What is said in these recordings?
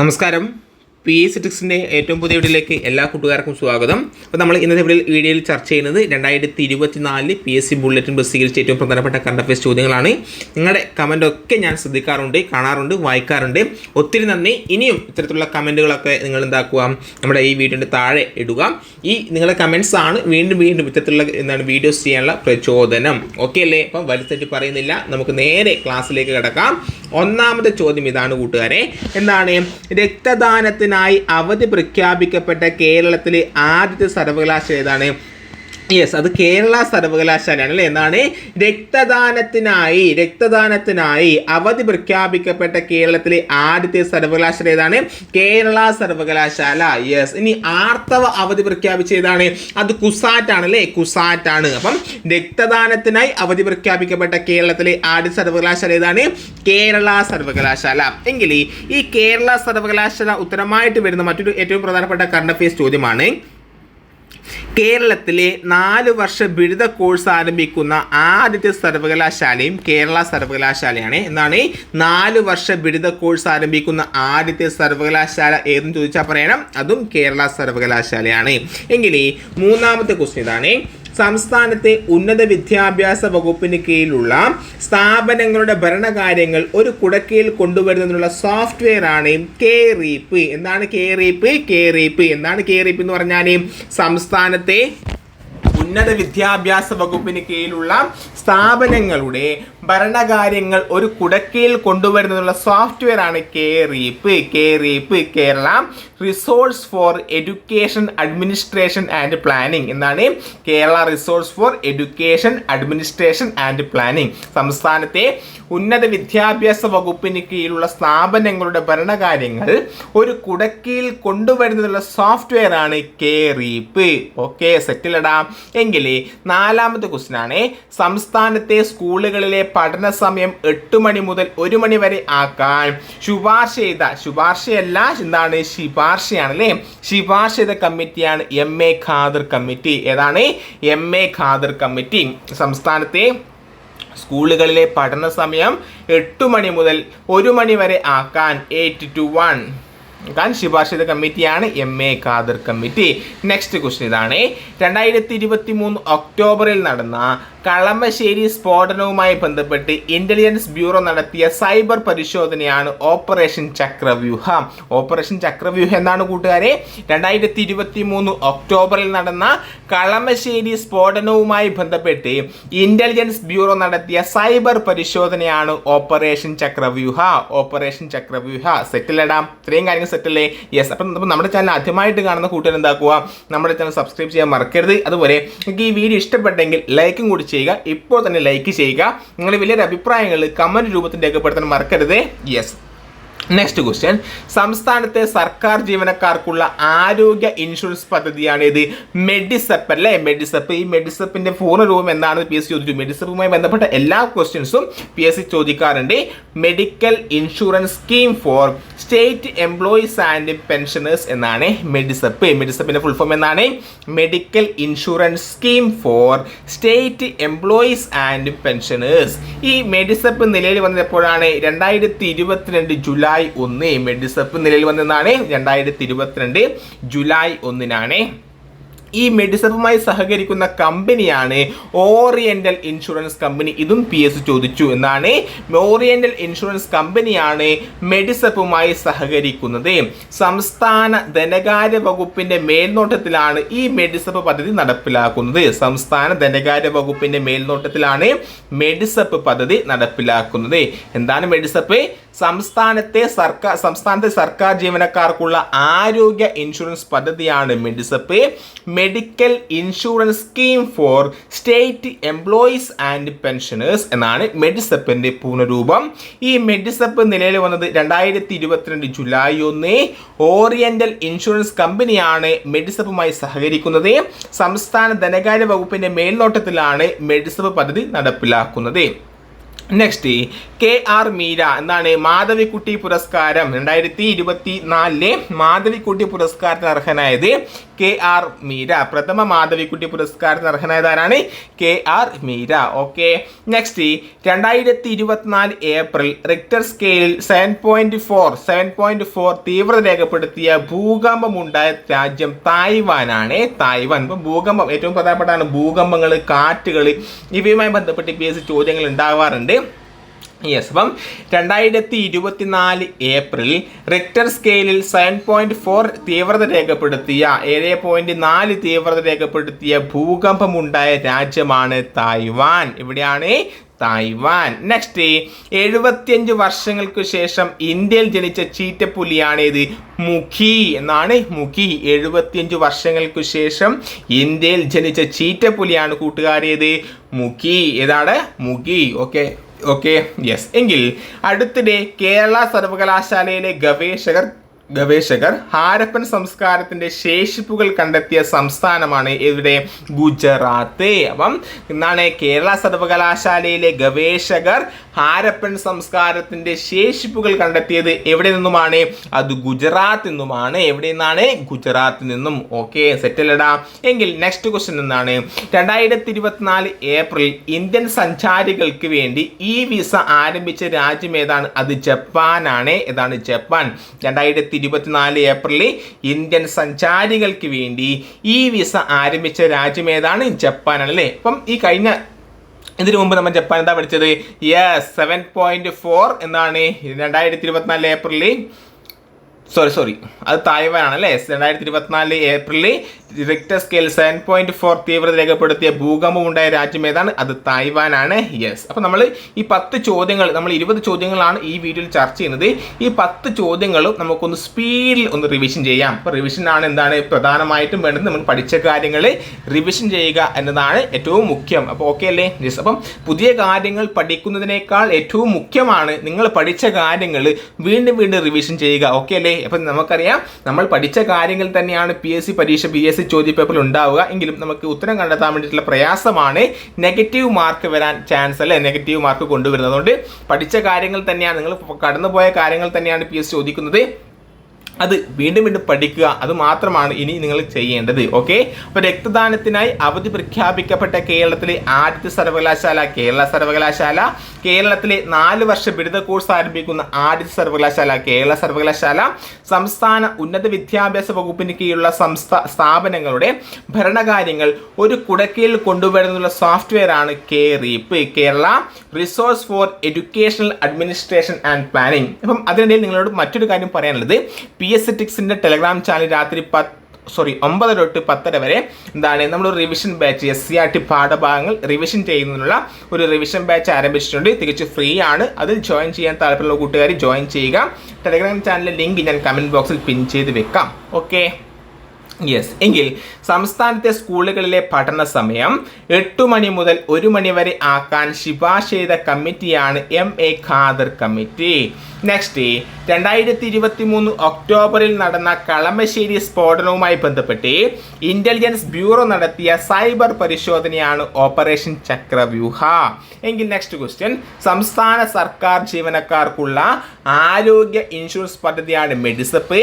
നമസ്കാരം. P S സിറ്റിക്സിന്റെ ഏറ്റവും പുതിയ വീഡിയോയിലേക്ക് എല്ലാ കൂട്ടുകാർക്കും സ്വാഗതം. അപ്പോൾ നമ്മൾ ഇന്നത്തെ വീഡിയോയിൽ ചർച്ച ചെയ്യുന്നത് രണ്ടായിരത്തി ഇരുപത്തി നാലിൽ പി എസ് സി ബുള്ളറ്റിൻ പ്രസിദ്ധീകരിച്ച ഏറ്റവും പ്രധാനപ്പെട്ട കറണ്ട് അഫയേഴ്സ് ചോദ്യങ്ങളാണ്. നിങ്ങളുടെ കമന്റൊക്കെ ഞാൻ ശ്രദ്ധിക്കാറുണ്ട് കാണാറുണ്ട് വായിക്കാറുണ്ട്. ഒത്തിരി നന്ദി. ഇനിയും ഇത്തരത്തിലുള്ള കമന്റുകളൊക്കെ നിങ്ങൾ എന്താക്കുക? നമ്മുടെ ഈ വീഡിയോന്റെ താഴെ ഇടുക. ഈ നിങ്ങളുടെ കമൻസ് ആണ് വീണ്ടും വീണ്ടും ഇത്തരത്തിലുള്ള എന്താണ് വീഡിയോസ് ചെയ്യാനുള്ള പ്രചോദനം. ഓക്കെ അല്ലേ? അപ്പം വലിച്ചെറ്റി പറയുന്നില്ല. നമുക്ക് നേരെ ക്ലാസ്സിലേക്ക് കിടക്കാം. ഒന്നാമത്തെ ചോദ്യം ഇതാണ് കൂട്ടുകാരെ. എന്താണ് രക്തദാനത്തിനായി അവധി പ്രഖ്യാപിക്കപ്പെട്ട കേരളത്തിലെ ആദ്യത്തെ സർവകലാശാല ഏതാണ് യെസ് അത് കേരള സർവകലാശാലയാണ് അല്ലേ എന്നാണ് രക്തദാനത്തിനായി രക്തദാനത്തിനായി അവധി പ്രഖ്യാപിക്കപ്പെട്ട കേരളത്തിലെ ആദ്യത്തെ സർവകലാശാല ഏതാണ്? കേരള സർവകലാശാല. യെസ് ഇനി ആർത്തവ അവധി പ്രഖ്യാപിച്ച ഏതാണ്? അത് കുസാറ്റാണ് അല്ലേ കുസാറ്റാണ്. അപ്പം രക്തദാനത്തിനായി അവധി പ്രഖ്യാപിക്കപ്പെട്ട കേരളത്തിലെ ആദ്യ സർവകലാശാല ഏതാണ്? കേരള സർവകലാശാല. എങ്കിൽ ഈ കേരള സർവകലാശാല ഉത്തരമായിട്ട് വരുന്ന മറ്റൊരു ഏറ്റവും പ്രധാനപ്പെട്ട കറണ്ട് അഫയേഴ്സ് ചോദ്യമാണ് കേരളത്തിലെ നാല് വർഷ ബിരുദ കോഴ്സ് ആരംഭിക്കുന്ന ആദ്യത്തെ സർവകലാശാലയും കേരള സർവകലാശാലയാണ്. എന്താണ്? നാല് വർഷ ബിരുദ കോഴ്സ് ആരംഭിക്കുന്ന ആദ്യത്തെ സർവകലാശാല ഏതെന്ന് ചോദിച്ചാൽ പറയണം. അതും കേരള സർവകലാശാലയാണ്. എങ്കിൽ മൂന്നാമത്തെ ക്വസ്റ്റ്യൻ ഇതാണ്. സംസ്ഥാനത്തെ ഉന്നത വിദ്യാഭ്യാസ വകുപ്പിന് കീഴിലുള്ള സ്ഥാപനങ്ങളുടെ ഭരണകാര്യങ്ങൾ ഒരു കുടക്കീഴിൽ കൊണ്ടുവരുന്നതിനുള്ള സോഫ്റ്റ്വെയർ ആണ് കെ റീപ്പ് എന്താണ് കെ റീപ്പ് കെ റീപ്പ് എന്താണ് കെ റീപ്പ് എന്ന് പറഞ്ഞാൽ സംസ്ഥാനത്തെ ഉന്നത വിദ്യാഭ്യാസ വകുപ്പിന് കീഴിലുള്ള സ്ഥാപനങ്ങളുടെ ഭരണകാര്യങ്ങൾ ഒരു കുടക്കീഴിൽ കൊണ്ടുവരുന്നതിനുള്ള സോഫ്റ്റ്വെയർ ആണ് K reap K reap Kerala resource for education administration and planning എന്നാണ് Kerala resource for education administration and planning സംസ്ഥാനത്തെ ഉന്നത വിദ്യാഭ്യാസ വകുപ്പിന് കീഴിലുള്ള സ്ഥാപനങ്ങളുടെ ഭരണകാര്യങ്ങൾ ഒരു കുടക്കീഴിൽ കൊണ്ടുവരുന്നതിനുള്ള സോഫ്റ്റ്വെയർ ആണ് കെ റീപ്പ് ഓക്കെ സെറ്റിലിടാം എങ്കിൽ നാലാമത്തെ ക്വസ്റ്റ്യൻ ആണ്. സംസ്ഥാനത്തെ സ്കൂളുകളിലെ പഠന സമയം എട്ട് മണി മുതൽ ഒരു മണി വരെ ആക്കാൻ. ശുപാർശ ചെയ്ത ശുപാർശയല്ല എന്താണ്? ശിപാർശയാണ് അല്ലേ ശിപാർശ ചെയ്ത കമ്മിറ്റിയാണ് എം എ ഖാദർ കമ്മിറ്റി. ഏതാണ്? M A Khader committee. സംസ്ഥാനത്തെ സ്കൂളുകളിലെ പഠന സമയം എട്ട് മണി മുതൽ ഒരു മണി വരെ ആക്കാൻ. എയ്റ്റ് ടു വൺ ആക്കാൻ ശുപാർശ ചെയ്ത കമ്മിറ്റിയാണ് M A Khader committee. Next question ഇതാണ്. രണ്ടായിരത്തി ഇരുപത്തി മൂന്ന് ഒക്ടോബറിൽ നടന്ന കളമശ്ശേരി സ്ഫോടനവുമായി ബന്ധപ്പെട്ട് ഇന്റലിജൻസ് ബ്യൂറോ നടത്തിയ സൈബർ പരിശോധനയാണ് ഓപ്പറേഷൻ ചക്രവ്യൂഹ. ഓപ്പറേഷൻ ചക്രവ്യൂഹ എന്നാണ് കൂട്ടുകാരെ? രണ്ടായിരത്തി ഇരുപത്തി മൂന്ന് ഒക്ടോബറിൽ നടന്ന കളമശ്ശേരി സ്ഫോടനവുമായി ബന്ധപ്പെട്ട് ഇന്റലിജൻസ് ബ്യൂറോ നടത്തിയ സൈബർ പരിശോധനയാണ് ഓപ്പറേഷൻ ചക്രവ്യൂഹ. ഓപ്പറേഷൻ ചക്രവ്യൂഹ. സെറ്റിലടാം ഇത്രയും കാര്യങ്ങൾ സെറ്റല്ലേ യെസ് അപ്പം നമ്മുടെ ചാനൽ ആദ്യമായിട്ട് കാണുന്ന കൂട്ടുകാർ എന്താക്കുക? നമ്മുടെ ചാനൽ സബ്സ്ക്രൈബ് ചെയ്യാൻ മറക്കരുത്. അതുപോലെ നിങ്ങൾക്ക് ഈ വീഡിയോ ഇഷ്ടപ്പെട്ടെങ്കിൽ ലൈക്കും കൂടി ചെയ്യുക. ഇപ്പോൾ തന്നെ ലൈക്ക് ചെയ്യുക. നിങ്ങളുടെ വലിയൊരു അഭിപ്രായങ്ങൾ കമന്റ് രൂപത്തിൽ രേഖപ്പെടുത്താൻ മറക്കരുത്. യെസ് നെക്സ്റ്റ് ക്വസ്റ്റ്യൻ സംസ്ഥാനത്തെ സർക്കാർ ജീവനക്കാർക്കുള്ള ആരോഗ്യ ഇൻഷുറൻസ് പദ്ധതിയാണ് ഇത് മെഡിസപ്പ് അല്ലേ? മെഡിസപ്പ് ഈ മെഡിസപ്പിന്റെ പൂർണ രൂപം എന്താണ് പി എസ് സി ചോദിച്ചു. മെഡിസപ്പുമായി ബന്ധപ്പെട്ട എല്ലാ ക്വസ്റ്റ്യൻസും പി എസ് സി ചോദിക്കാറുണ്ട്. Medical insurance scheme for state employees and pensioners എന്നാണ് മെഡിസപ്പ് മെഡിസപ്പിന്റെ ഫുൾ ഫോം എന്നാണ്. Medical insurance scheme for state employees and pensioners ഈ മെഡിസപ്പ് നിലയിൽ വന്നപ്പോഴാണ് രണ്ടായിരത്തി ഇരുപത്തിരണ്ട് ജൂലൈ ഒന്ന് മെഡിസപ്പ് നിലയിൽ വന്നതാണ് രണ്ടായിരത്തി ഇരുപത്തിരണ്ട് ജൂലൈ ഒന്നിനാണ്. ഈ മെഡിസപ്പുമായി സഹകരിക്കുന്ന കമ്പനിയാണ് ഓറിയന്റൽ ഇൻഷുറൻസ് കമ്പനി. ഇതും പി എസ് ചോദിച്ചു എന്നാണ്. ഓറിയന്റൽ ഇൻഷുറൻസ് കമ്പനിയാണ് മെഡിസപ്പുമായി സഹകരിക്കുന്നത്. സംസ്ഥാന ധനകാര്യ വകുപ്പിന്റെ മേൽനോട്ടത്തിലാണ് ഈ മെഡിസപ്പ് പദ്ധതി നടപ്പിലാക്കുന്നത്. സംസ്ഥാന ധനകാര്യ വകുപ്പിന്റെ മേൽനോട്ടത്തിലാണ് മെഡിസപ്പ് പദ്ധതി നടപ്പിലാക്കുന്നത്. എന്താണ് മെഡിസപ്പ് സംസ്ഥാനത്തെ സർക്കാർ സംസ്ഥാനത്തെ സർക്കാർ ജീവനക്കാർക്കുള്ള ആരോഗ്യ ഇൻഷുറൻസ് പദ്ധതിയാണ് Medisep medical insurance scheme for state employees and pensioners എന്നാണ് മെഡിസപ്പിന്റെ പൂർണരൂപം. ഈ മെഡിസപ്പ് നിലയിൽ വന്നത് രണ്ടായിരത്തി ഇരുപത്തിരണ്ട് ജൂലൈ ഒന്ന്. ഓറിയന്റൽ ഇൻഷുറൻസ് കമ്പനിയാണ് മെഡിസപ്പുമായി സഹകരിക്കുന്നത്. സംസ്ഥാന ധനകാര്യ വകുപ്പിന്റെ മേൽനോട്ടത്തിലാണ് മെഡിസപ്പ് പദ്ധതി നടപ്പിലാക്കുന്നത്. നെക്സ്റ്റ് കെ ആർ മീര എന്താണ്? മാധവിക്കുട്ടി പുരസ്കാരം. രണ്ടായിരത്തി ഇരുപത്തി നാലിലെ മാധവിക്കുട്ടി പുരസ്കാരത്തിന് അർഹനായത് കെ ആർ മീര പ്രഥമ മാധവിക്കുട്ടി പുരസ്കാരത്തിന് അർഹനായത് ആരാണ്? K R Meera okay next രണ്ടായിരത്തി ഇരുപത്തിനാല് ഏപ്രിൽ റിക്ടർ സ്കെയിലിൽ seven point four seven point four തീവ്രത രേഖപ്പെടുത്തിയ ഭൂകമ്പമുണ്ടായ രാജ്യം തായ്വാനാണ് തായ്വാൻ. ഇപ്പം ഭൂകമ്പം ഏറ്റവും പ്രധാനപ്പെട്ടാണ് ഭൂകമ്പങ്ങൾ കാറ്റുകൾ ഇവയുമായി ബന്ധപ്പെട്ട് പി എസ് ചോദ്യങ്ങൾ ഉണ്ടാവാറുണ്ട്. യെസ് അപ്പം രണ്ടായിരത്തി ഇരുപത്തിനാല് ഏപ്രിൽ റിക്ടർ സ്കെയിലിൽ സെവൻ പോയിന്റ് ഫോർ തീവ്രത രേഖപ്പെടുത്തിയ ഏഴ് പോയിന്റ് നാല് തീവ്രത രേഖപ്പെടുത്തിയ ഭൂകമ്പമുണ്ടായ രാജ്യമാണ് തായ്വാൻ. ഇവിടെയാണ് തായ്വാൻ. നെക്സ്റ്റ് എഴുപത്തിയഞ്ച് വർഷങ്ങൾക്ക് ശേഷം ഇന്ത്യയിൽ ജനിച്ച ചീറ്റപ്പുലിയാണേത് മുഖി എന്നാണ് മുഖി. എഴുപത്തിയഞ്ച് വർഷങ്ങൾക്ക് ശേഷം ഇന്ത്യയിൽ ജനിച്ച ചീറ്റപ്പുലിയാണ് കൂട്ടുകാരേത് മുഖി. ഏതാണ്? മുഖി. ഓക്കെ ഓക്കെ യെസ് എങ്കിൽ അടുത്തിടെ കേരള സർവകലാശാലയിലെ ഗവേഷകർ ഗവേഷകർ ഹാരപ്പൻ സംസ്കാരത്തിന്റെ ശേഷിപ്പുകൾ കണ്ടെത്തിയ സംസ്ഥാനമാണ് ഇവിടെ ഗുജറാത്ത്. അപ്പം എന്താണ് കേരള സർവകലാശാലയിലെ ഗവേഷകർ ഹാരപ്പൻ സംസ്കാരത്തിന്റെ ശേഷിപ്പുകൾ കണ്ടെത്തിയത് എവിടെ നിന്നുമാണ്? അത് ഗുജറാത്ത് നിന്നുമാണ്. എവിടെ നിന്നാണ്? ഗുജറാത്ത് നിന്നും. ഓക്കെ സെറ്റിലടാ. എങ്കിൽ നെക്സ്റ്റ് ക്വസ്റ്റ്യൻ എന്താണ്? രണ്ടായിരത്തി ഇരുപത്തിനാല് ഏപ്രിൽ ഇന്ത്യൻ സഞ്ചാരികൾക്ക് വേണ്ടി ഈ വിസ ആരംഭിച്ച രാജ്യം ഏതാണ്? അത് ജപ്പാനാണ്. ഏതാണ്? ജപ്പാൻ. രണ്ടായിരത്തി ഇരുപത്തിനാല് ഏപ്രിലിൽ ഇന്ത്യൻ സഞ്ചാരികൾക്ക് വേണ്ടി ഈ വിസ ആരംഭിച്ച രാജ്യം ഏതാണ്? ജപ്പാനാണ് അല്ലേ അപ്പം ഈ കഴിഞ്ഞ ഇതിനു മുമ്പ് നമ്മൾ ജപ്പാൻ എന്താ പഠിച്ചത്? യെസ് സെവൻ പോയിന്റ് ഫോർ എന്നാണ് രണ്ടായിരത്തി ഇരുപത്തിനാല് ഏപ്രിലിൽ. സോറി സോറി അത് തായ്വാനാണ് അല്ലേ രണ്ടായിരത്തി ഇരുപത്തിനാല് ഏപ്രിലിൽ Richter scale seven point four തീവ്രത രേഖപ്പെടുത്തിയ ഭൂകമ്പം ഉണ്ടായ രാജ്യം ഏതാണ്? അത് തായ്വാനാണ്. യെസ് അപ്പോൾ നമ്മൾ ഈ പത്ത് ചോദ്യങ്ങൾ നമ്മൾ ഇരുപത് ചോദ്യങ്ങളാണ് ഈ വീഡിയോയിൽ ചർച്ച ചെയ്യുന്നത്. ഈ പത്ത് ചോദ്യങ്ങളും നമുക്കൊന്ന് സ്പീഡിൽ ഒന്ന് റിവിഷൻ ചെയ്യാം. അപ്പോൾ റിവിഷൻ ആണ് എന്താണ് പ്രധാനമായിട്ടും വേണ്ടത് നമ്മൾ പഠിച്ച കാര്യങ്ങൾ റിവിഷൻ ചെയ്യുക എന്നതാണ് ഏറ്റവും മുഖ്യം. അപ്പോൾ ഓക്കെ അല്ലേ? യെസ് അപ്പം പുതിയ കാര്യങ്ങൾ പഠിക്കുന്നതിനേക്കാൾ ഏറ്റവും മുഖ്യമാണ് നിങ്ങൾ പഠിച്ച കാര്യങ്ങൾ വീണ്ടും വീണ്ടും റിവിഷൻ ചെയ്യുക. ഓക്കെ അല്ലേ? അപ്പം നമുക്കറിയാം നമ്മൾ പഠിച്ച കാര്യങ്ങൾ തന്നെയാണ് പി എസ് സി പരീക്ഷ പി എസ് സി ചോദ്യ പേപ്പറിൽ ഉണ്ടാവുക. എങ്കിലും നമുക്ക് ഉത്തരം കണ്ടെത്താൻ വേണ്ടിയിട്ടുള്ള പ്രയാസമാണ് നെഗറ്റീവ് മാർക്ക് വരാൻ ചാൻസ് അല്ലെ? നെഗറ്റീവ് മാർക്ക് കൊണ്ടുവരുന്നത്. അതുകൊണ്ട് പഠിച്ച കാര്യങ്ങൾ തന്നെയാണ് നിങ്ങൾ കടന്നുപോയ കാര്യങ്ങൾ തന്നെയാണ് പി എസ് ചോദിക്കുന്നത്. അത് വീണ്ടും വീണ്ടും പഠിക്കുക. അത് മാത്രമാണ് ഇനി നിങ്ങൾ ചെയ്യേണ്ടത്. ഓക്കെ അപ്പോൾ രക്തദാനത്തിനായി അവധി പ്രഖ്യാപിക്കപ്പെട്ട കേരളത്തിലെ ആദ്യത്തെ സർവകലാശാല കേരള സർവകലാശാല. കേരളത്തിലെ നാല് വർഷ ബിരുദ കോഴ്സ് ആരംഭിക്കുന്ന ആദ്യത്തെ സർവകലാശാല കേരള സർവകലാശാല. സംസ്ഥാന ഉന്നത വിദ്യാഭ്യാസ വകുപ്പിന് കീഴിലുള്ള സംസ്ഥാ സ്ഥാപനങ്ങളുടെ ഭരണകാര്യങ്ങൾ ഒരു കുടക്കീഴിൽ കൊണ്ടുവരുന്നുള്ള സോഫ്റ്റ്വെയർ ആണ് K reap Kerala resource for educational administration and planning അപ്പം അതിനിടയിൽ നിങ്ങളോട് മറ്റൊരു കാര്യം പറയാനുള്ളത്. പി എസ് ടിക്സിന്റെ ടെലഗ്രാം ചാനൽ രാത്രി പത്ത് സോറി ഒമ്പത് തൊട്ട് പത്തര വരെ എന്താണ് നമ്മൾ revision batch S C R T പാഠഭാഗങ്ങൾ റിവിഷൻ ചെയ്യുന്നതിനുള്ള ഒരു റിവിഷൻ ബാച്ച് ആരംഭിച്ചിട്ടുണ്ട്. തികച്ചും ഫ്രീ ആണ്. അതിൽ ജോയിൻ ചെയ്യാൻ താല്പര്യമുള്ള കൂട്ടുകാർ ജോയിൻ ചെയ്യുക. ടെലഗ്രാം ചാനലിലെ ലിങ്ക് ഞാൻ കമന്റ് ബോക്സിൽ പിൻ ചെയ്ത് വെക്കാം. ഓക്കെ യെസ് എങ്കിൽ സംസ്ഥാനത്തെ സ്കൂളുകളിലെ പഠന സമയം എട്ട് മണി മുതൽ ഒരു മണി വരെ ആക്കാൻ ശുപാർശ ചെയ്ത കമ്മിറ്റിയാണ് M A Khader committee. Next രണ്ടായിരത്തി ഇരുപത്തി മൂന്ന് ഒക്ടോബറിൽ നടന്ന കളമശ്ശേരി സ്ഫോടനവുമായി ബന്ധപ്പെട്ട് ഇന്റലിജൻസ് ബ്യൂറോ നടത്തിയ സൈബർ പരിശോധനയാണ് ഓപ്പറേഷൻ ചക്രവ്യൂഹ. എങ്കിൽ നെക്സ്റ്റ് ക്വസ്റ്റ്യൻ സംസ്ഥാന സർക്കാർ ജീവനക്കാർക്കുള്ള ആരോഗ്യ ഇൻഷുറൻസ് പദ്ധതിയാണ് Medisep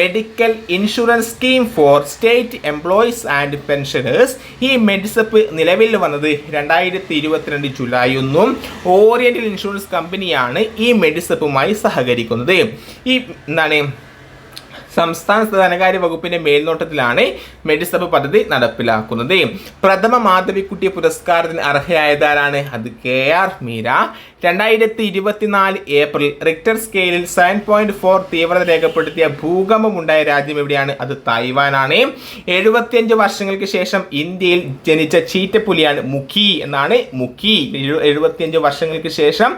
medical insurance scheme for state employees and pensioners ഈ മെഡിസപ്പ് നിലവിൽ വന്നത് രണ്ടായിരത്തി ഇരുപത്തിരണ്ട് ജൂലൈ ഒന്നും ഓറിയന്റൽ ഇൻഷുറൻസ് കമ്പനിയാണ് ഈ മെഡിസപ്പുമായി സഹകരിക്കുന്നത്. ഈ എന്താണ്? സംസ്ഥാന ധനകാര്യ വകുപ്പിന്റെ മേൽനോട്ടത്തിലാണ് മെഡിസബ് പദ്ധതി നടപ്പിലാക്കുന്നത്. പ്രഥമ മാധവിക്കുട്ടി പുരസ്കാരത്തിന് അർഹയായതാരാണ്? അത് കെ ആർ മീര. രണ്ടായിരത്തി ഇരുപത്തിനാല് ഏപ്രിൽ റിക്ടർ സ്കെയിലിൽ സെവൻ പോയിന്റ് ഫോർ തീവ്രത രേഖപ്പെടുത്തിയ ഭൂകമ്പമുണ്ടായ രാജ്യം എവിടെയാണ്? അത് തായ്വാനാണ്. എഴുപത്തിയഞ്ച് വർഷങ്ങൾക്ക് ശേഷം ഇന്ത്യയിൽ ജനിച്ച ചീറ്റപ്പുലിയാണ് മുഖി എന്നാണ് മുഖി. എഴുപത്തിയഞ്ച് വർഷങ്ങൾക്ക് ശേഷം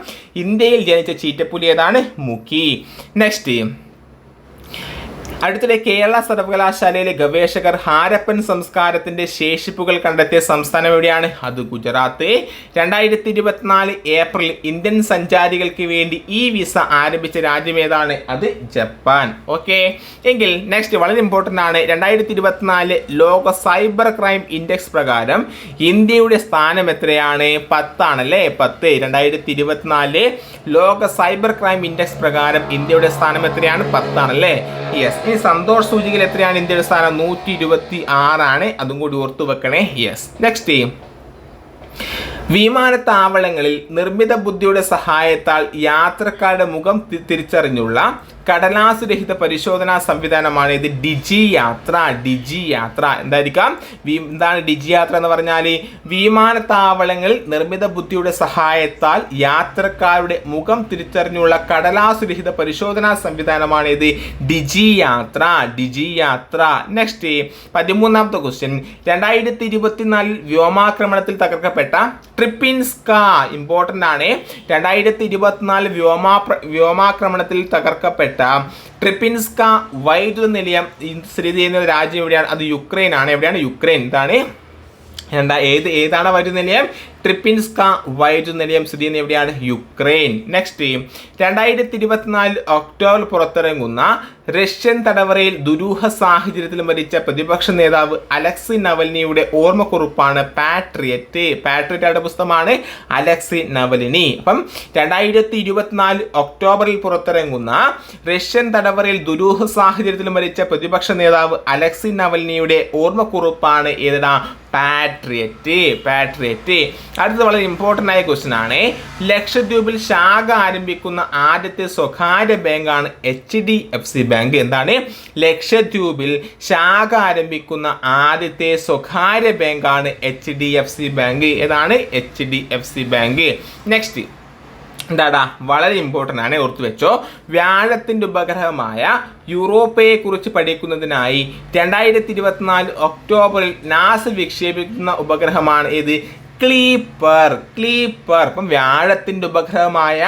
ഇന്ത്യയിൽ ജനിച്ച ചീറ്റപ്പുലി ഏതാണ്? മുഖി. നെക്സ്റ്റ് അടുത്തിടെ കേരള സർവകലാശാലയിലെ ഗവേഷകർ ഹാരപ്പൻ സംസ്കാരത്തിന്റെ ശേഷിപ്പുകൾ കണ്ടെത്തിയ സംസ്ഥാനം എവിടെയാണ്? അത് ഗുജറാത്ത്. രണ്ടായിരത്തി ഇരുപത്തിനാല് ഏപ്രിൽ ഇന്ത്യൻ സഞ്ചാരികൾക്ക് വേണ്ടി ഈ വിസ ആരംഭിച്ച രാജ്യം ഏതാണ്? അത് ജപ്പാൻ. ഓക്കെ. എങ്കിൽ നെക്സ്റ്റ് വളരെ ഇമ്പോർട്ടന്റ് ആണ്. രണ്ടായിരത്തി ഇരുപത്തിനാല് ലോക സൈബർ ക്രൈം ഇൻഡെക്സ് പ്രകാരം ഇന്ത്യയുടെ സ്ഥാനം എത്രയാണ്? പത്താണല്ലേ? പത്ത്. രണ്ടായിരത്തി ഇരുപത്തിനാല് ലോക സൈബർ ക്രൈം ഇൻഡെക്സ് പ്രകാരം ഇന്ത്യയുടെ സ്ഥാനം എത്രയാണ്? പത്താണല്ലേ? യെസ്. ഈ സന്തോഷ് സൂചികയിൽ എത്രയാണ് ഇന്ത്യയുടെ സ്ഥാനം? നൂറ്റി ഇരുപത്തി ആറാണ് അതും കൂടി ഓർത്തു വെക്കണേ. യെസ് നെക്സ്റ്റ് വിമാനത്താവളങ്ങളിൽ നിർമ്മിത ബുദ്ധിയുടെ സഹായത്താൽ യാത്രക്കാരുടെ മുഖം തിരിച്ചറിഞ്ഞുള്ള കടലാസ് രഹിത പരിശോധനാ സംവിധാനമാണ് ഇത്. ഡിജി യാത്ര ഡിജി യാത്ര എന്തായിരിക്കാം എന്താണ് ഡിജി യാത്ര എന്ന് പറഞ്ഞാൽ വിമാനത്താവളങ്ങളിൽ നിർമ്മിത ബുദ്ധിയുടെ സഹായത്താൽ യാത്രക്കാരുടെ മുഖം തിരിച്ചറിഞ്ഞുള്ള കടലാസ് രഹിത പരിശോധനാ സംവിധാനമാണ് ഇത്. ഡിജി യാത്ര ഡിജി യാത്ര നെക്സ്റ്റ് പതിമൂന്നാമത്തെ ക്വസ്റ്റ്യൻ രണ്ടായിരത്തി ഇരുപത്തിനാലിൽ വ്യോമാക്രമണത്തിൽ തകർക്കപ്പെട്ട ട്രിപ്പിൻസ്ക ഇമ്പോർട്ടന്റ് ആണ്. രണ്ടായിരത്തി ഇരുപത്തിനാല് വ്യോമാ വ്യോമാക്രമണത്തിൽ തകർക്കപ്പെട്ട ട്രിപ്പിൻസ്ക വൈദ്യുത നിലയം സ്ഥിതി ചെയ്യുന്ന രാജ്യം എവിടെയാണ്? അത് യുക്രൈൻ ആണ് എവിടെയാണ്? യുക്രൈൻ. ഇതാണ് എന്താ? ഏത് ഏതാണ് വൈദ്യുത നിലയം ട്രിപ്പിൻസ്ക വൈറ്റ് നിലയം സ്ഥിതി ചെയ്യുന്ന എവിടെയാണ്? യുക്രൈൻ. നെക്സ്റ്റ് രണ്ടായിരത്തി ഇരുപത്തിനാല് ഒക്ടോബർ പുറത്തിറങ്ങുന്ന റഷ്യൻ തടവറയിൽ ദുരൂഹ സാഹചര്യത്തിൽ മരിച്ച പ്രതിപക്ഷ നേതാവ് അലക്സി നവലിനിയുടെ ഓർമ്മക്കുറിപ്പാണ് പാട്രിയറ്റ്. പാട്രിയറ്റ് പുസ്തകമാണ്? Alexei Navalny. അപ്പം രണ്ടായിരത്തി ഇരുപത്തിനാല് ഒക്ടോബറിൽ പുറത്തിറങ്ങുന്ന റഷ്യൻ തടവറയിൽ ദുരൂഹ സാഹചര്യത്തിൽ മരിച്ച പ്രതിപക്ഷ നേതാവ് അലക്സി നവലിനിയുടെ ഓർമ്മക്കുറിപ്പാണ് ഏതാ പാട്രിയറ്റ്. പാട്രിയറ്റ്. അടുത്തത് വളരെ ഇമ്പോർട്ടന്റ് ആയ ക്വസ്റ്റ്യൻ ആണ്. ലക്ഷദ്വീപിൽ ശാഖ ആരംഭിക്കുന്ന ആദ്യത്തെ സ്വകാര്യ ബാങ്കാണ് H D F C bank എന്താണ്? ലക്ഷദ്വീപിൽ ശാഖ ആരംഭിക്കുന്ന ആദ്യത്തെ സ്വകാര്യ ബാങ്കാണ് H D F C bank ഏതാണ്? H D F C bank next എന്താടാ വളരെ ഇമ്പോർട്ടന്റ് ആണ് ഓർത്തു വെച്ചോ. വ്യാഴത്തിന്റെ ഉപഗ്രഹമായ യൂറോപ്പയെ കുറിച്ച് പഠിക്കുന്നതിനായി രണ്ടായിരത്തി ഇരുപത്തിനാല് ഒക്ടോബറിൽ നാസ വിക്ഷേപിക്കുന്ന ഉപഗ്രഹമാണ് ഇത് ക്ലീപ്പർ ക്ലീപ്പർ അപ്പം വ്യാഴത്തിന്റെ ഉപഗ്രഹമായ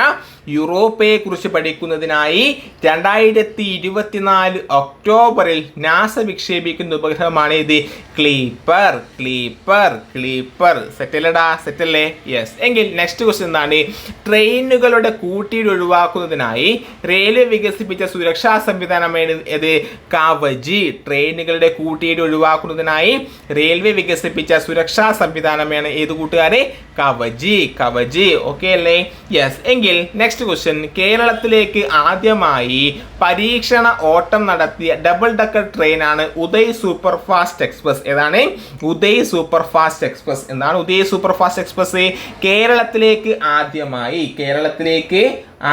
യൂറോപ്പയെ കുറിച്ച് പഠിക്കുന്നതിനായി രണ്ടായിരത്തി ഇരുപത്തിനാല് ഒക്ടോബറിൽ നാസ വിക്ഷേപിക്കുന്ന ഉപഗ്രഹമാണ് ഇത്. ക്ലീപ്പർ ക്ലീപ്പർ ക്ലീപ്പർ. സെറ്റല്ലടാ സെറ്റല്ലേ? യെസ് എങ്കിൽ നെക്സ്റ്റ് ക്വസ്റ്റ്യൻ എന്താണ്? ട്രെയിനുകളുടെ കൂട്ടിയിൽ ഒഴിവാക്കുന്നതിനായി റെയിൽവേ വികസിപ്പിച്ച സുരക്ഷാ സംവിധാനമാണ് ഇത് കവജി. ട്രെയിനുകളുടെ കൂട്ടിയിൽ ഒഴിവാക്കുന്നതിനായി റെയിൽവേ വികസിപ്പിച്ച സുരക്ഷാ സംവിധാനമാണ് ഏത് കൂട്ടുകാരെ? കവജി കവജി. ഓക്കെ അല്ലേ? യെസ് എങ്കിൽ നെക്സ്റ്റ് ക്വസ്റ്റ്യൻ കേരളത്തിലേക്ക് ആദ്യമായി പരീക്ഷണ ഓട്ടം നടത്തിയ ഡബിൾ ഡക്കർ ട്രെയിൻ ആണ് ഉദയ് സൂപ്പർ ഫാസ്റ്റ് എക്സ്പ്രസ് ഏതാണ്? ഉദയ് സൂപ്പർ ഫാസ്റ്റ് എക്സ്പ്രസ് എന്താണ് ഉദയ് സൂപ്പർ ഫാസ്റ്റ് എക്സ്പ്രസ് കേരളത്തിലേക്ക് ആദ്യമായി കേരളത്തിലേക്ക്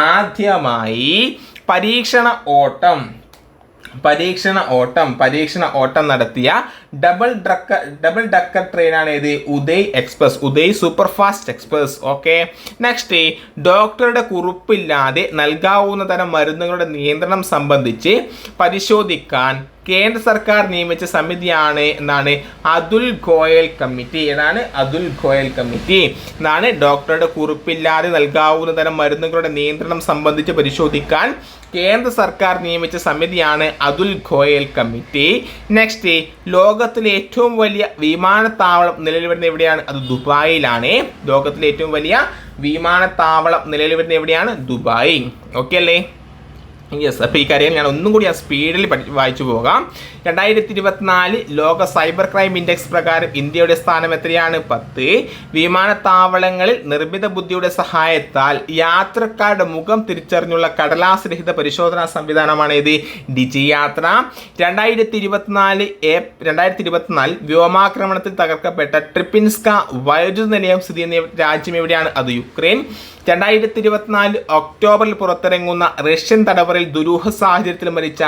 ആദ്യമായി പരീക്ഷണ ഓട്ടം പരീക്ഷണ ഓട്ടം പരീക്ഷണ ഓട്ടം നടത്തിയ ഡബിൾ ഡക്കർ ഡബിൾ ഡക്കർ ട്രെയിനാണ് ഇത് Uday express Uday super fast express okay next ഡോക്ടറുടെ കുറിപ്പില്ലാതെ നൽകാവുന്ന തരം മരുന്നുകളുടെ നിയന്ത്രണം സംബന്ധിച്ച് പരിശോധിക്കാൻ കേന്ദ്ര സർക്കാർ നിയമിച്ച സമിതിയാണ് എന്നാണ് അതുൽ ഗോയൽ കമ്മിറ്റി. എന്നാണ് അതുൽ ഗോയൽ കമ്മിറ്റി. എന്നാണ് ഡോക്ടറുടെ കുറിപ്പില്ലാതെ നൽകാവുന്ന തരം മരുന്നുകളുടെ നിയന്ത്രണം സംബന്ധിച്ച് പരിശോധിക്കാൻ കേന്ദ്ര സർക്കാർ നിയമിച്ച സമിതിയാണ് അതുൽ ഗോയൽ കമ്മിറ്റി. നെക്സ്റ്റ് ലോകത്തിലെ ഏറ്റവും വലിയ വിമാനത്താവളം നിലവിൽ വരുന്ന എവിടെയാണ്? അത് ദുബായിലാണ്. ലോകത്തിലെ ഏറ്റവും വലിയ വിമാനത്താവളം നിലവിൽ വരുന്ന എവിടെയാണ്? ദുബായ്. ഓക്കെ അല്ലേ? യെസ് അപ്പോൾ ഈ കാര്യം ഞാൻ ഒന്നും കൂടി ആ സ്പീഡിൽ വായിച്ചു പോകാം. രണ്ടായിരത്തി ഇരുപത്തിനാല് ലോക സൈബർ ക്രൈം ഇൻഡെക്സ് പ്രകാരം ഇന്ത്യയുടെ സ്ഥാനം എത്രയാണ്? പത്ത്. വിമാനത്താവളങ്ങളിൽ നിർമ്മിത ബുദ്ധിയുടെ സഹായത്താൽ യാത്രക്കാരുടെ മുഖം തിരിച്ചറിഞ്ഞുള്ള കടലാസ് രഹിത പരിശോധനാ സംവിധാനമാണ് ഇത് ഡിജി യാത്ര രണ്ടായിരത്തി ഇരുപത്തിനാല് ഏപ് രണ്ടായിരത്തി ഇരുപത്തിനാല് വ്യോമാക്രമണത്തിൽ തകർക്കപ്പെട്ട ട്രിപ്പിൻസ്ക വൈദ്യുത നിലയം സ്ഥിതി ചെയ്യുന്ന രാജ്യം എവിടെയാണ്? അത് യുക്രൈൻ. രണ്ടായിരത്തി ഇരുപത്തിനാല് ഒക്ടോബറിൽ പുറത്തിറങ്ങുന്ന റഷ്യൻ ദുരൂഹ സാഹചര്യത്തിൽ മരിച്ച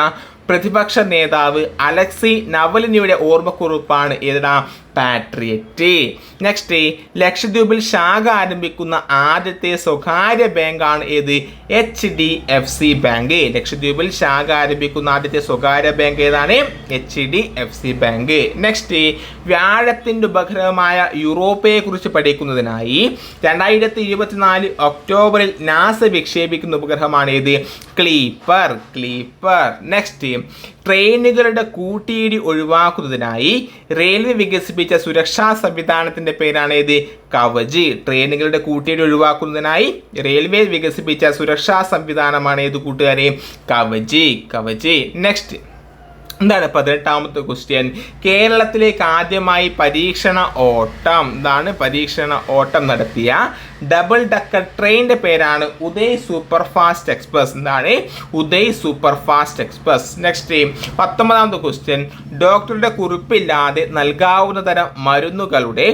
പ്രതിപക്ഷ നേതാവ് അലക്സി നവലിനിയുടെ ഓർമ്മക്കുറിപ്പാണ് ഏതാ പാട്രിയറ്റ്. നെക്സ്റ്റ് ലക്ഷദ്വീപിൽ ശാഖ ആരംഭിക്കുന്ന ആദ്യത്തെ സ്വകാര്യ ബാങ്കാണ് ഏത്? H D F C bank ലക്ഷദ്വീപിൽ ശാഖ ആരംഭിക്കുന്ന ആദ്യത്തെ സ്വകാര്യ ബാങ്ക് ഏതാണ്? H D F C bank next വ്യാഴത്തിന്റെ ഉപഗ്രഹമായ യൂറോപ്പയെ കുറിച്ച് പഠിക്കുന്നതിനായി രണ്ടായിരത്തി ഇരുപത്തിനാല് ഒക്ടോബറിൽ നാസ വിക്ഷേപിക്കുന്ന ഉപഗ്രഹമാണ് ഏത്? ക്ലീപ്പർ ക്ലീപ്പർ നെക്സ്റ്റ് ട്രെയിനുകളുടെ കൂട്ടിയിടി ഒഴിവാക്കുന്നതിനായി റെയിൽവേ വികസിപ്പിച്ച സുരക്ഷാ സംവിധാനത്തിന്റെ പേരാണ് ഇത് കവച്. ട്രെയിനുകളുടെ കൂട്ടിയിടി ഒഴിവാക്കുന്നതിനായി റെയിൽവേ വികസിപ്പിച്ച സുരക്ഷാ സംവിധാനമാണ് ഏത് കൂട്ടുകാരെ? കവച്. കവച്. നെക്സ്റ്റ് എന്താണ് പതിനെട്ടാമത്തെ ക്വസ്റ്റ്യൻ കേരളത്തിലേക്ക് ആദ്യമായി പരീക്ഷണ ഓട്ടം. എന്താണ് പരീക്ഷണ ഓട്ടം നടത്തിയ ഡബിൾ ഡക്കർ ട്രെയിന്റെ പേരാണ് ഉദയ് സൂപ്പർ ഫാസ്റ്റ് എക്സ്പ്രസ് എന്താണ്? Uday super fast express next പത്തൊമ്പതാമത്തെ ക്വസ്റ്റ്യൻ ഡോക്ടറുടെ കുറിപ്പില്ലാതെ നൽകാവുന്ന തരം മരുന്നുകളുടെ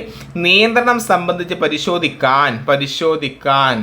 നിയന്ത്രണം സംബന്ധിച്ച് പരിശോധിക്കാൻ പരിശോധിക്കാൻ.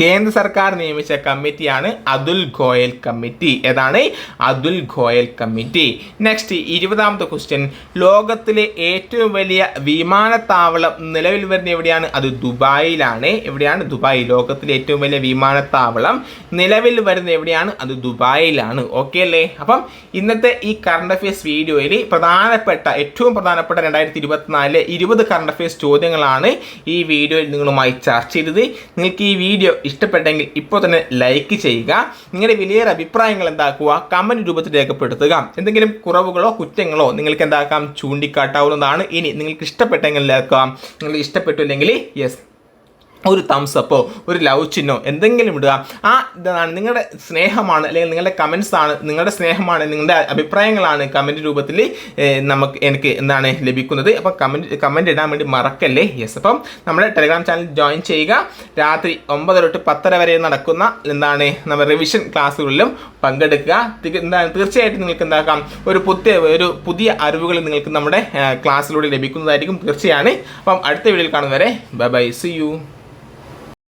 കേന്ദ്ര സർക്കാർ നിയമിച്ച കമ്മിറ്റിയാണ് അതുൽ ഗോയൽ കമ്മിറ്റി. ഏതാണ്? അതുൽ ഗോയൽ കമ്മിറ്റി. നെക്സ്റ്റ് ഇരുപതാമത്തെ ക്വസ്റ്റ്യൻ ലോകത്തിലെ ഏറ്റവും വലിയ വിമാനത്താവളം നിലവിൽ വരുന്ന എവിടെയാണ്? അത് ദുബായിലാണ്. എവിടെയാണ്? ദുബായ്. ലോകത്തിലെ ഏറ്റവും വലിയ വിമാനത്താവളം നിലവിൽ വരുന്ന എവിടെയാണ്? അത് ദുബായിലാണ്. ഓക്കെ അല്ലേ? അപ്പം ഇന്നത്തെ ഈ കറണ്ട് അഫയേഴ്സ് വീഡിയോയിൽ പ്രധാനപ്പെട്ട ഏറ്റവും പ്രധാനപ്പെട്ട രണ്ടായിരത്തി ഇരുപത്തിനാലിലെ ഇരുപത് കറണ്ട് അഫയേഴ്സ് ചോദ്യങ്ങളാണ് ഈ വീഡിയോയിൽ നിങ്ങളുമായി ചർച്ച ചെയ്തത്. നിങ്ങൾക്ക് ഈ വീഡിയോ ഇഷ്ടപ്പെട്ടെങ്കിൽ ഇപ്പോൾ തന്നെ ലൈക്ക് ചെയ്യുക. നിങ്ങളുടെ വിലയേറെ അഭിപ്രായങ്ങൾ എന്താക്കുക? കമന്റ് രൂപത്തിൽ രേഖപ്പെടുത്തുക. എന്തെങ്കിലും കുറവുകളോ കുറ്റങ്ങളോ നിങ്ങൾക്ക് എന്താക്കാം ചൂണ്ടിക്കാട്ടാവുന്നതാണ്. ഇനി നിങ്ങൾക്ക് ഇഷ്ടപ്പെട്ടെങ്കിൽ ഇഷ്ടപ്പെട്ടില്ലെങ്കിൽ യെസ് ഒരു തംസ് അപ്പോ ഒരു ലവ് ചിഹ്നോ എന്തെങ്കിലും ഇടുക. ആ ഇതാണ് നിങ്ങളുടെ സ്നേഹമാണ് അല്ലെങ്കിൽ നിങ്ങളുടെ കമൻസ് ആണ് നിങ്ങളുടെ സ്നേഹമാണ് നിങ്ങളുടെ അഭിപ്രായങ്ങളാണ് കമന്റ് രൂപത്തിൽ നമുക്ക് എനിക്ക് എന്താണ് ലഭിക്കുന്നത്. അപ്പം കമന്റ് കമന്റ് ഇടാൻ വേണ്ടി മറക്കല്ലേ? യെസ് അപ്പം നമ്മുടെ ടെലിഗ്രാം ചാനൽ ജോയിൻ ചെയ്യുക. രാത്രി ഒമ്പത് തൊട്ട് പത്തര വരെ നടക്കുന്ന എന്താണ് നമ്മൾ റിവിഷൻ ക്ലാസ്സുകളിലും പങ്കെടുക്കുക. എന്താണ് തീർച്ചയായിട്ടും നിങ്ങൾക്ക് എന്താക്കാം? ഒരു പുതിയ ഒരു പുതിയ അറിവുകൾ നിങ്ങൾക്ക് നമ്മുടെ ക്ലാസ്സിലൂടെ ലഭിക്കുന്നതായിരിക്കും തീർച്ചയാണ്. അപ്പം അടുത്ത വീഡിയോയിൽ കാണുന്നവരെ ബൈ ബൈ സി യു